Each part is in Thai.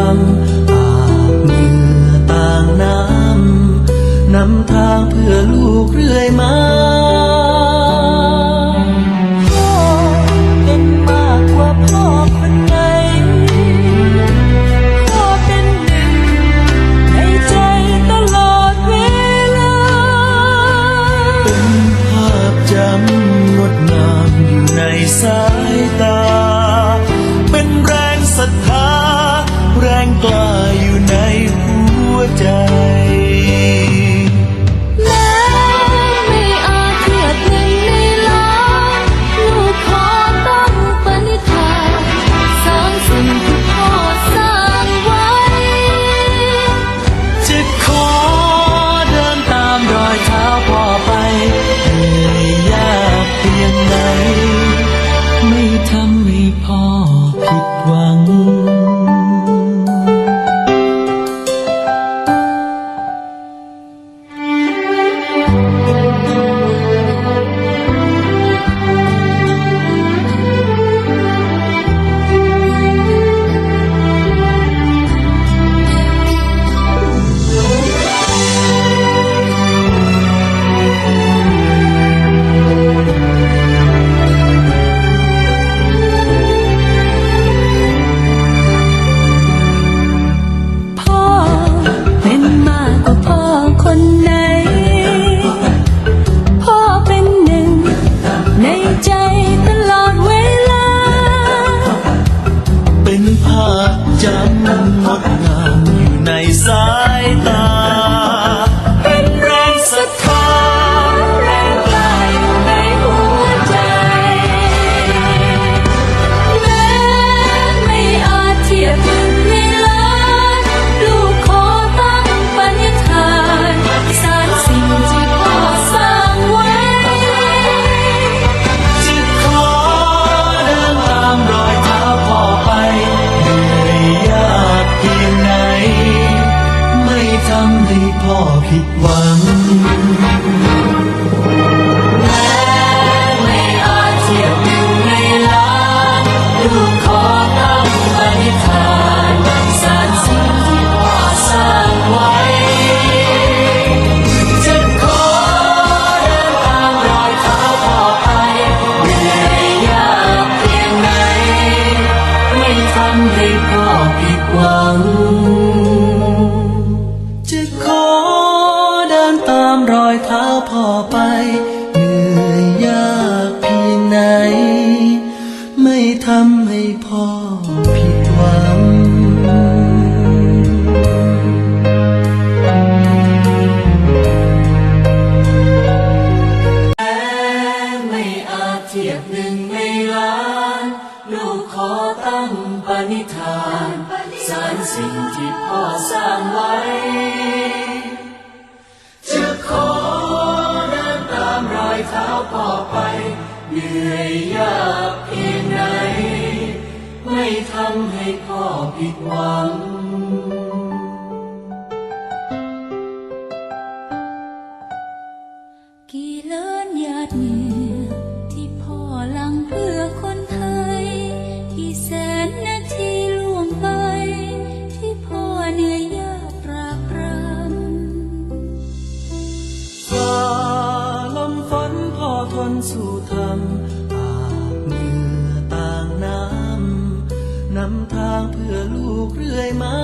ำอาบเมือต่างน้ำนำทางเพื่อลูกเรื่อยมาพ่อเป็นมากกว่าพ่อคนไหนพ่อเป็นหนึ่งในใจตลอดเวลา เป็นภาพจำงดงามอยู่ในสา งดงามอยู่ในสาย ทำให้พ่อผิดหวัง จะขอเดินตามรอยเท้าพ่อไป เหนื่อยยากเพียงไหน ไม่ทำให้พ่อผิดหวัง ณิธานสารสิ่งที่พ่อสร้างไว้ จะขอเดินตามรอยเท้าพ่อไปเหนื่อยยาก กเรื่อยมา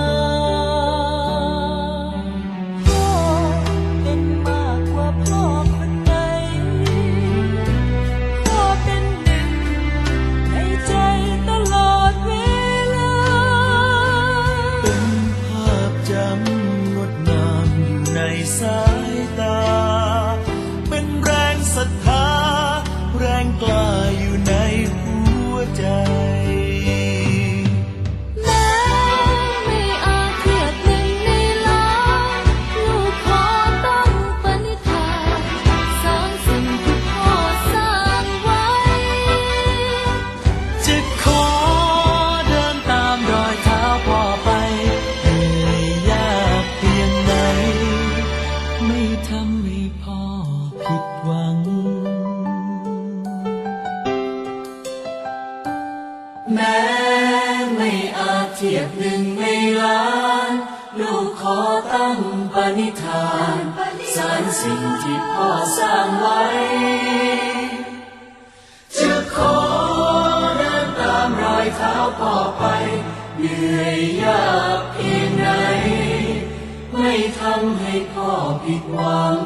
พ่อเป็นมากกว่าพ่อคนไหพ่อเป็นหนึ่งในใจตลอดเวลา เป็นภาพจำงดงามอยู่ในสาย ปณิทานสารสิ่งที่พ่อสร้างไว้จะขอเดินตามรอยเท้าพ่อไป เหนื่อยยากเพียงไหนไม่ทำให้พ่อผิดหวัง